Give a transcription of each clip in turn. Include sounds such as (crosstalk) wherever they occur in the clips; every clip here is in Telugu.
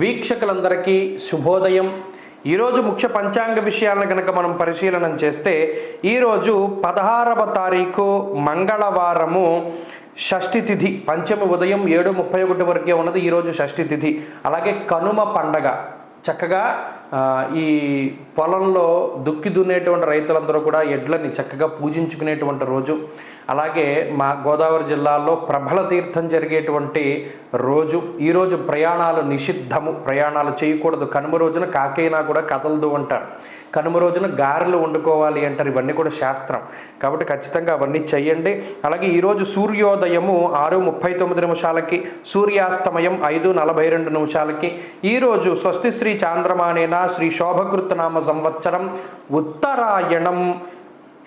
వీక్షకులందరికీ శుభోదయం. ఈరోజు ముఖ్య పంచాంగ విషయాలను కనుక మనం పరిశీలన చేస్తే ఈరోజు పదహారవ తారీఖు మంగళవారము షష్ఠి తిథి పంచమి ఉదయం ఏడు ముప్పై ఒకటి వరకే ఉన్నది ఈరోజు షష్ఠి తిథి. అలాగే కనుమ పండగ. చక్కగా ఈ పొలంలో దుక్కి దున్నేటువంటి రైతులందరూ కూడా ఎడ్లని చక్కగా పూజించుకునేటువంటి రోజు. అలాగే మా గోదావరి జిల్లాలో ప్రభల తీర్థం జరిగేటువంటి రోజు. ఈరోజు ప్రయాణాలు నిషిద్ధము. ప్రయాణాలు చేయకూడదు. కనుమ రోజున కాకైనా కూడా కదలదు అంటారు. కనుమ రోజున గారెలు వండుకోవాలి అంటారు. ఇవన్నీ కూడా శాస్త్రం. కాబట్టి ఖచ్చితంగా అవన్నీ చేయండి. అలాగే ఈరోజు సూర్యోదయము ఆరు ముప్పై తొమ్మిది నిమిషాలకి సూర్యాస్తమయం ఐదు నలభై రెండు నిమిషాలకి. ఈరోజు స్వస్తి శ్రీ చాంద్రమానేన శ్రీ శోభకృతనామ సంవత్సరం ఉత్తరాయణం.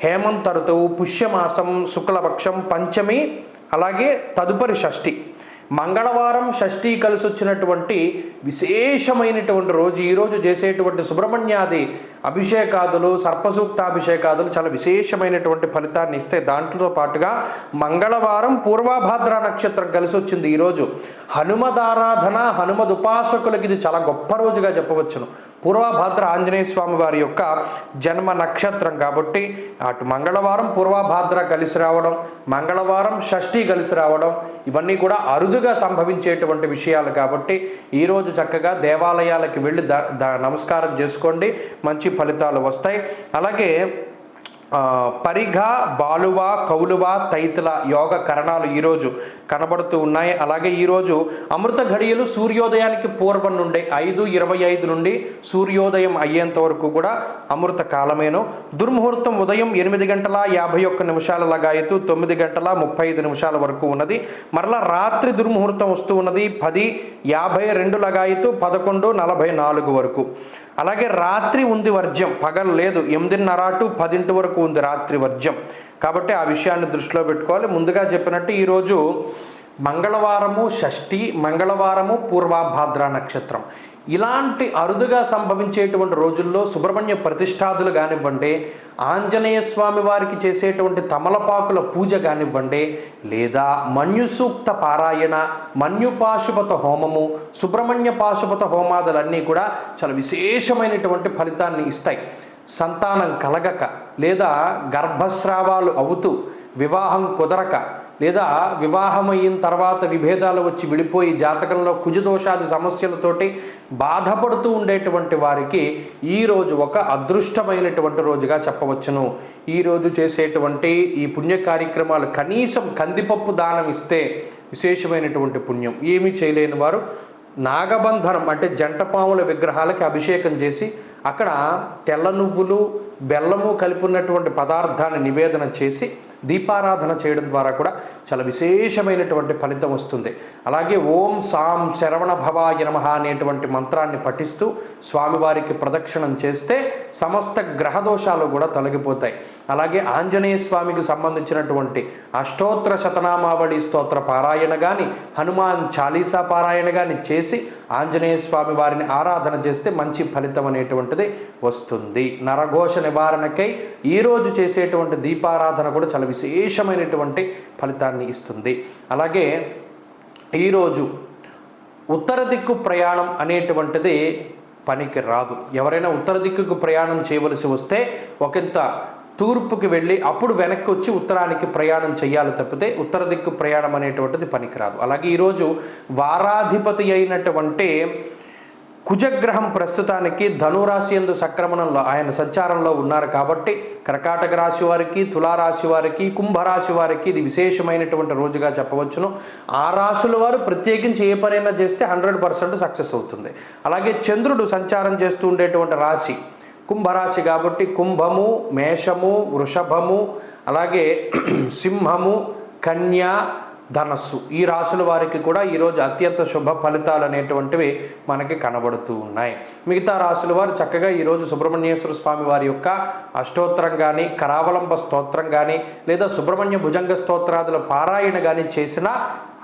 హేమంత ఋతువు పుష్యమాసం శుక్లపక్షం పంచమి అలాగే తదుపరి షష్ఠి. మంగళవారం షష్ఠి కలిసి వచ్చినటువంటి విశేషమైనటువంటి రోజు. ఈరోజు చేసేటువంటి సుబ్రహ్మణ్యాది అభిషేకాదులు సర్పసూక్తాభిషేకాదులు చాలా విశేషమైనటువంటి ఫలితాన్ని ఇస్తే దాంట్లో పాటుగా మంగళవారం పూర్వాభాద్ర నక్షత్రం కలిసి వచ్చింది ఈరోజు. హనుమదారాధన హనుమద్ ఉపాసకులకి ఇది చాలా గొప్ప రోజుగా చెప్పవచ్చును. పూర్వభాద్ర ఆంజనేయ స్వామి వారి యొక్క జన్మ నక్షత్రం కాబట్టి అటు మంగళవారం పూర్వభాద్ర కలిసి రావడం మంగళవారం షష్ఠి కలిసి రావడం ఇవన్నీ కూడా అరుదుగా సంభవించేటువంటి విషయాలు కాబట్టి ఈరోజు చక్కగా దేవాలయాలకి వెళ్ళి ద- నమస్కారం చేసుకోండి. మంచి ఫలితాలు వస్తాయి. అలాగే ఆ, పరిఘ బాలువ కౌలువ తైతుల యోగ కరణాలు ఈరోజు కనబడుతూ ఉన్నాయి. అలాగే ఈరోజు అమృత ఘడియలు సూర్యోదయానికి పూర్వం నుండి ఐదు ఇరవై ఐదు నుండి సూర్యోదయం అయ్యేంత వరకు కూడా అమృత కాలమేను. దుర్ముహూర్తం ఉదయం ఎనిమిది గంటల యాభై ఒక్క నిమిషాల లగాయతు తొమ్మిది గంటల ముప్పై ఐదు నిమిషాల వరకు ఉన్నది. మరలా రాత్రి దుర్ముహూర్తం వస్తూ ఉన్నది పది యాభై రెండు లగాయతు పదకొండు నలభై నాలుగు వరకు. అలాగే రాత్రి ఉంది వర్జ్యం పగలు లేదు. ఎనిమిదిన్నర టు పదింటి వరకు ఉంది రాత్రి వర్జ్యం. కాబట్టి ఆ విషయాన్ని దృష్టిలో పెట్టుకోవాలి. ముందుగా చెప్పినట్టు ఈరోజు మంగళవారము షష్ఠి మంగళవారము పూర్వాభాద్ర నక్షత్రం. ఇలాంటి అరుదుగా సంభవించేటువంటి రోజుల్లో సుబ్రహ్మణ్య ప్రతిష్టాదులు కానివ్వండి ఆంజనేయ స్వామి వారికి చేసేటువంటి తమలపాకుల పూజ కానివ్వండి లేదా మన్యుసూక్త పారాయణ మన్యుపాశుపత హోమము సుబ్రహ్మణ్య పాశుపత హోమాదులన్నీ కూడా చాలా విశేషమైనటువంటి ఫలితాన్ని ఇస్తాయి. సంతానం కలగక లేదా గర్భస్రావాలు అవుతూ వివాహం కుదరక లేదా వివాహమైన తర్వాత విభేదాలు వచ్చి విడిపోయి జాతకంలో కుజదోషాది సమస్యలతోటి బాధపడుతూ ఉండేటువంటి వారికి ఈరోజు ఒక అదృష్టమైనటువంటి రోజుగా చెప్పవచ్చును. ఈరోజు చేసేటువంటి ఈ పుణ్య కార్యక్రమాలు కనీసం కందిపప్పు దానం ఇస్తే విశేషమైనటువంటి పుణ్యం. ఏమీ చేయలేని వారు నాగబంధనం అంటే జంటపాముల విగ్రహాలకి అభిషేకం చేసి అక్కడ తెల్ల నువ్వులు బెల్లము కలిపి ఉన్నటువంటి పదార్థాన్ని నివేదన చేసి దీపారాధన చేయడం ద్వారా కూడా చాలా విశేషమైనటువంటి ఫలితం వస్తుంది. అలాగే ఓం సాం శరవణ భవాయ నమ అనేటువంటి మంత్రాన్ని పఠిస్తూ స్వామివారికి ప్రదక్షిణం చేస్తే సమస్త గ్రహదోషాలు కూడా తొలగిపోతాయి. అలాగే ఆంజనేయ స్వామికి సంబంధించినటువంటి అష్టోత్తర శతనామావళి స్తోత్ర పారాయణ కానీ హనుమాన్ చాలీసా పారాయణ కానీ చేసి ఆంజనేయ స్వామి వారిని ఆరాధన చేస్తే మంచి ఫలితం అనేటువంటిది వస్తుంది. నరఘోష నివారణకై ఈరోజు చేసేటువంటి దీపారాధన కూడా చాలా విశేషమైనటువంటి ఫలితాన్ని ఇస్తుంది. అలాగే ఈరోజు ఉత్తర దిక్కు ప్రయాణం అనేటువంటిది పనికి రాదు. ఎవరైనా ఉత్తర దిక్కుకు ప్రయాణం చేయవలసి వస్తే ఒకంత తూర్పుకి వెళ్ళి అప్పుడు వెనక్కి వచ్చి ఉత్తరానికి ప్రయాణం చేయాలి తప్పితే ఉత్తర దిక్కు ప్రయాణం అనేటువంటిది పనికిరాదు అలాగే ఈరోజు వారాధిపతి అయినటువంటి కుజగ్రహం ప్రస్తుతానికి ధనురాశి ఎందు సక్రమణంలో ఆయన సంచారంలో ఉన్నారు కాబట్టి కర్కాటక రాశి వారికి తులారాశి వారికి కుంభరాశి వారికి ఇది విశేషమైనటువంటి రోజుగా చెప్పవచ్చును. ఆ రాశుల వారు ప్రత్యేకించి ఏ పనైనా చేస్తే హండ్రెడ్ పర్సెంట్ సక్సెస్ అవుతుంది. అలాగే చంద్రుడు సంచారం చేస్తూ ఉండేటువంటి రాశి కుంభరాశి కాబట్టి కుంభము మేషము వృషభము అలాగే (clears throat) సింహము కన్య ధనస్సు. ఈ రాశుల వారికి కూడా ఈరోజు అత్యంత శుభ ఫలితాలు అనేటువంటివి మనకి కనబడుతూ ఉన్నాయి. మిగతా రాశుల వారు చక్కగా ఈరోజు సుబ్రహ్మణ్యేశ్వర స్వామి వారి యొక్క అష్టోత్తరం కానీ కరావలంబ స్తోత్రం కానీ లేదా సుబ్రహ్మణ్య భుజంగ స్తోత్రాదుల పారాయణ కానీ చేసినా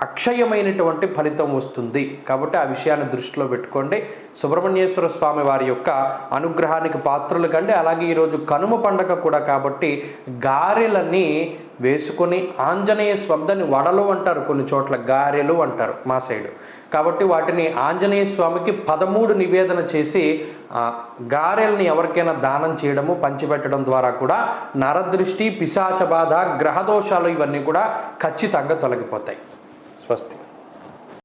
అక్షయమైనటువంటి ఫలితం వస్తుంది. కాబట్టి ఆ విషయాన్ని దృష్టిలో పెట్టుకోండి. సుబ్రహ్మణ్యేశ్వర స్వామి వారి యొక్క అనుగ్రహానికి పాత్రలు కంటే అలాగే ఈరోజు కనుమ పండగ కూడా కాబట్టి గారెలని వేసుకొని ఆంజనేయ స్వామిని వడలు అంటారు కొన్ని చోట్ల గారెలు అంటారు మా సైడు. కాబట్టి వాటిని ఆంజనేయ స్వామికి పదమూడు నివేదన చేసి గారెల్ని ఎవరికైనా దానం చేయడము పంచిపెట్టడం ద్వారా కూడా నరదృష్టి పిశాచ బాధ గ్రహదోషాలు ఇవన్నీ కూడా ఖచ్చితంగా తొలగిపోతాయి. స్వస్తి.